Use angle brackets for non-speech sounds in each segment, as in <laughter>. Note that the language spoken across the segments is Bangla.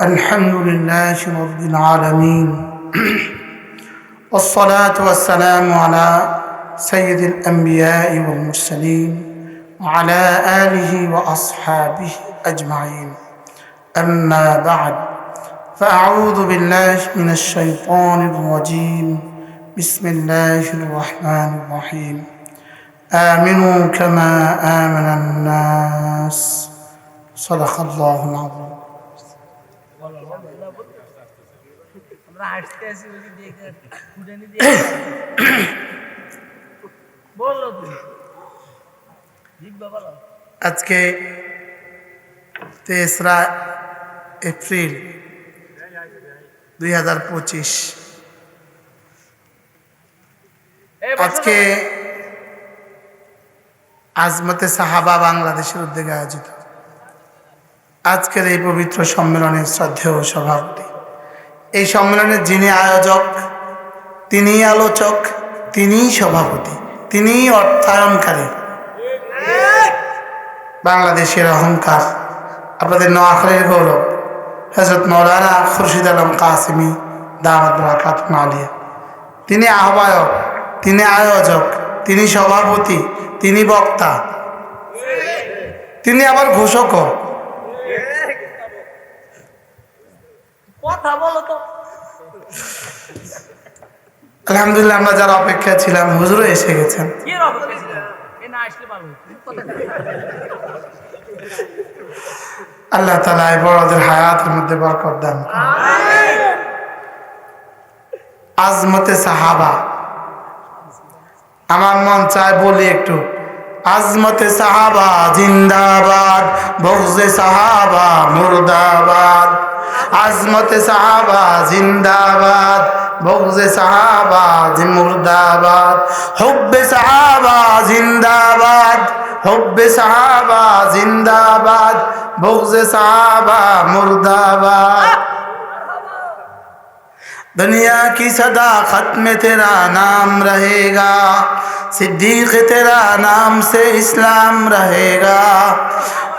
الحمد لله رب العالمين. <clears throat> والصلاة والسلام على سيد الأنبياء والمرسلين وعلى آله وأصحابه أجمعين. أما بعد فأعوذ بالله من الشيطان الرجيم. بسم الله الرحمن الرحيم. آمنوا كما آمن الناس. صدق الله العظيم. আমরা হাসতে আছি ওই দেখে ফুটানি দিয়ে বলল তুমি। আজকে তেসরা এপ্রিল দুই হাজার পঁচিশ। আজকে আজমতে সাহাবা বাংলাদেশের উদ্যোগে আয়োজিত। আজকের এই পবিত্র সম্মেলনের শ্রদ্ধেয় সভাপতি। এই সম্মেলনের যিনি আয়োজক তিনি আলোচক, তিনিই সভাপতি, তিনিই অর্থায়নকারী। বাংলাদেশের অহংকার, আপনাদের নোয়াখালীর গৌরব হজরত মৌলানা খুরশিদ আলম কাসিমি, দাওয়াত আলিয়া তিনি আহ্বায়ক, তিনি আয়োজক, তিনি সভাপতি, তিনি বক্তা। তিনি আবার ঘোষকও। কথা বলো তো। আলহামদুলিল্লাহ আমরা যারা অপেক্ষা ছিলাম হুজুরও এসে গেছেন। আল্লাহ তালা এই বড়দের হায়াতের মধ্যে বরকত দান আজমতে সাহাবা। আমার মন চায় বলি একটু। আজমতে সাহাবা জিন্দাবাদ। বগজে সাহাবা মুর্দাবাদ। আজমতে সাহাবা জিন্দাবাদ, বগজে সাহাবা মুর্দাবাদ, হব্বে সাহাবা জিন্দাবাদ, হব্বে সাহাবা জিন্দাবাদ, বগজে সাহাবা মুর্দাবাদ। دنیا کی صداقت میں تیرا نام رہے گا صدیق تیرا نام سے اسلام رہے گا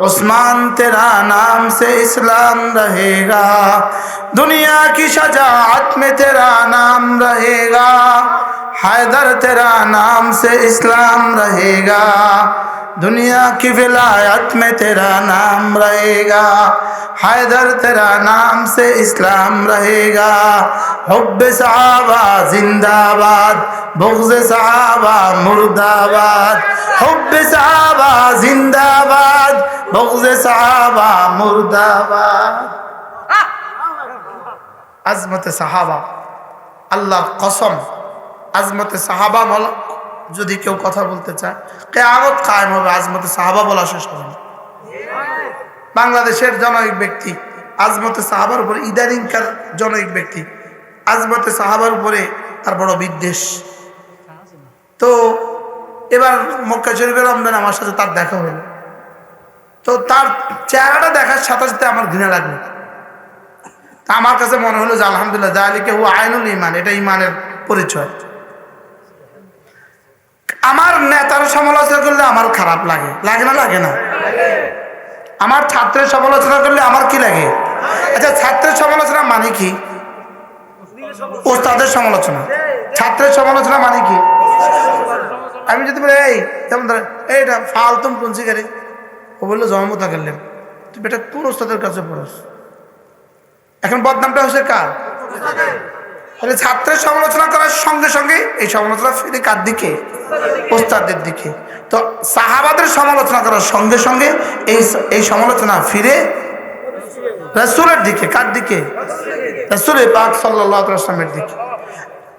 उस्मान तेरा नाम से इस्लाम रहेगा। दुनिया की शजात में तेरा नाम रहेगा। हैदर तेरा नाम से इस्लाम रहेगा। दुनिया की विलायत में तेरा नाम रहेगा हैदर तेरा नाम से इस्लाम रहेगा हुब साहबा जिंदाबाद बुग्ज साहबा मुर्दाबाद हुब साहबा जिंदाबाद बुग्ज साहबा मुर्दाबाद আজমতে সাহাবা আল্লাহর কসম আজমতে সাহাবা বলা যদি কেউ কথা বলতে চায়, কেয়ামত কায়েম হবে, আজমতে সাহাবা বলা শেষ হবে না। বাংলাদেশের জনৈক ব্যক্তি, আজমতে সাহাবার উপরে ইদানিংকার জনৈক ব্যক্তি, আজমতে সাহাবার উপরে তার বড় বিদ্বেষ। তো এবার মক্কা শরীফের রমজান আমার সাথে তার দেখা হলো। তো তার চেহারাটা দেখার সাথে সাথে আমার ঘৃণা লাগল। তা আমার কাছে মনে হলো যে, আলহামদুলিল্লাহ জালিকে ও আইনুল ইমান এটা ইমানের পরিচয়। নেতার সমালোচনা করলে আমার খারাপ লাগে। লাগে না লাগে না? আমার ছাত্রের সমালোচনা করলে আমার কি লাগে? আচ্ছা ছাত্রের সমালোচনা মানে কি? ওস্তাদের সমালোচনা। ছাত্রের সমালোচনা মানে কি? আমি যদি বলি, এই, যেমন ধরেন এইটা ফালতুম পঞ্চিকারে ও বলল জমতা করলাম তুই বেটা কোন ওস্তাদের কাছে পড়স? এখন বদনামটা হচ্ছে কার? তাহলে ছাত্রের সমালোচনা করার সঙ্গে সঙ্গে এই সমালোচনা ফিরে কার দিকে? ওস্তাদের দিকে। তো সাহাবাদের সমালোচনা করার সঙ্গে সঙ্গে এই এই সমালোচনা ফিরে রসুলের দিকে, কার দিকে? রসুলের পাক সাল্লামের দিকে।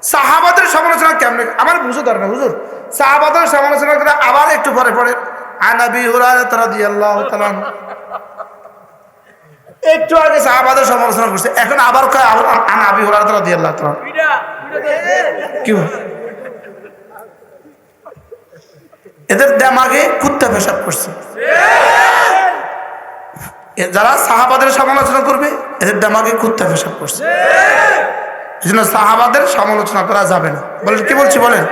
সাহাবাদের সমালোচনা কেমন? আমার বুঝো দরকার হুজুর। সাহাবাদের সমালোচনা করে আবার একটু পরে পরে আনাবি হুরায়রা রাদিয়াল্লাহু তাআলা একটু আগে সাহাবাদের সমালোচনা করছে। এখন আবার কয় আনা আবি দুইটা কি এদের দেমাগে কুত্তা পেশাব করছে। যারা সাহাবাদের সমালোচনা করবে এদের দেমাগে কুত্তা পেশাব করছে। এই জন্য সাহাবাদের সমালোচনা করা যাবে না। বলেন কি বলছি বলেন?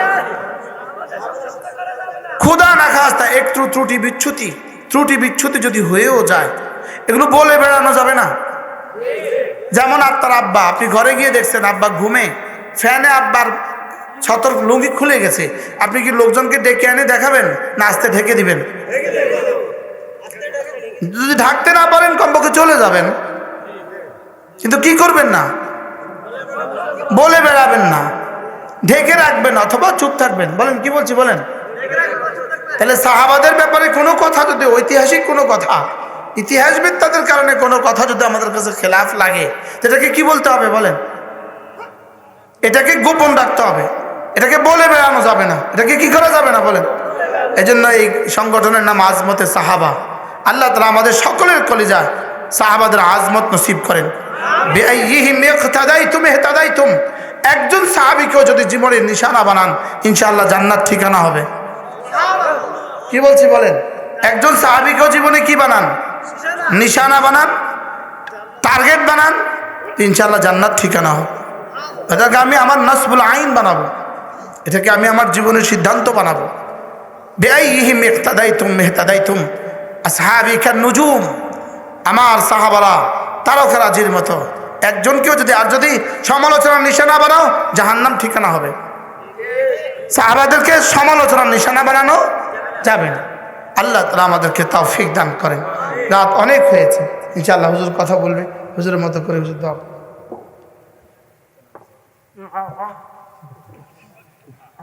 ক্ষুদা না খাস্তা একটু ত্রুটি বিচ্ছুতি। ত্রুটি বিচ্ছুতি যদি হয়েও যায় এগুলো বলে বেড়ানো যাবে না। যেমন আপনার আব্বা, আপনি ঘরে গিয়ে দেখছেন আব্বা ঘুমে, ফ্যানে আব্বার ছতর লুঙ্গি খুলে গেছে। আপনি কি লোকজনকে ডেকে এনে দেখাবেন না আস্তে ঢেকে দিবেন? যদি ঢাকতে না পারেন কমপক্ষে চলে যাবেন। কিন্তু কি করবেন না? বলে বেড়াবেন না। ঢেকে রাখবেন অথবা চুপ থাকবেন। বলেন, কি বলছি বলেন? তাহলে সাহাবাদের ব্যাপারে কোনো কথা, যদি ঐতিহাসিক কোনো কথা। ইতিহাসবিদ তাদের কারণে কোনো কথা যদি আমাদের কাছে খেলাফ লাগে সেটাকে কি বলতে হবে বলেন? এটাকে গোপন রাখতে হবে। এটাকে বলে বেড়ানো যাবে না। এটাকে কি করা যাবে না বলেন? এই জন্য এই সংগঠনের নাম আজমতে সাহাবা। আল্লাহ তালা আমাদের সকলের কলিজা সাহাবাদের আজমত নসিব করেন। একজন সাহাবিকেও যদি জীবনের নিশানা বানান, ইনশাআল্লাহ জান্নাত ঠিকানা হবে। কি বলছি বলেন? একজন সাহাবিকেও জীবনে কি বানান? নিশানা বানান টার্গেট বানান, ইনশাআল্লাহ জান্নাত ঠিকানা হোক। এটাকে আমি আমার নসবুল আইন বানাবো। এটাকে আমি আমার জীবনের সিদ্ধান্ত বানাবো। বেআইহি মেহতাদাই তুম মেহতাদাই তুম আসহাবিকার নুজুম, আমার সাহাবারা, তারকারাজির মতো। একজনকেও যদি, আর যদি সমালোচনার নিশানা বানাও, জাহান্নাম ঠিকানা হবে। সাহাবাদেরকে সমালোচনার নিশানা বানানো যাবে না। আল্লাহ তালা আমাদেরকে তৌফিক দান করেন। রাত অনেক হয়েছে। ইনশাআল্লাহ হুজুর কথা বলবে। হুজুরের মতো করে হুজুর দাও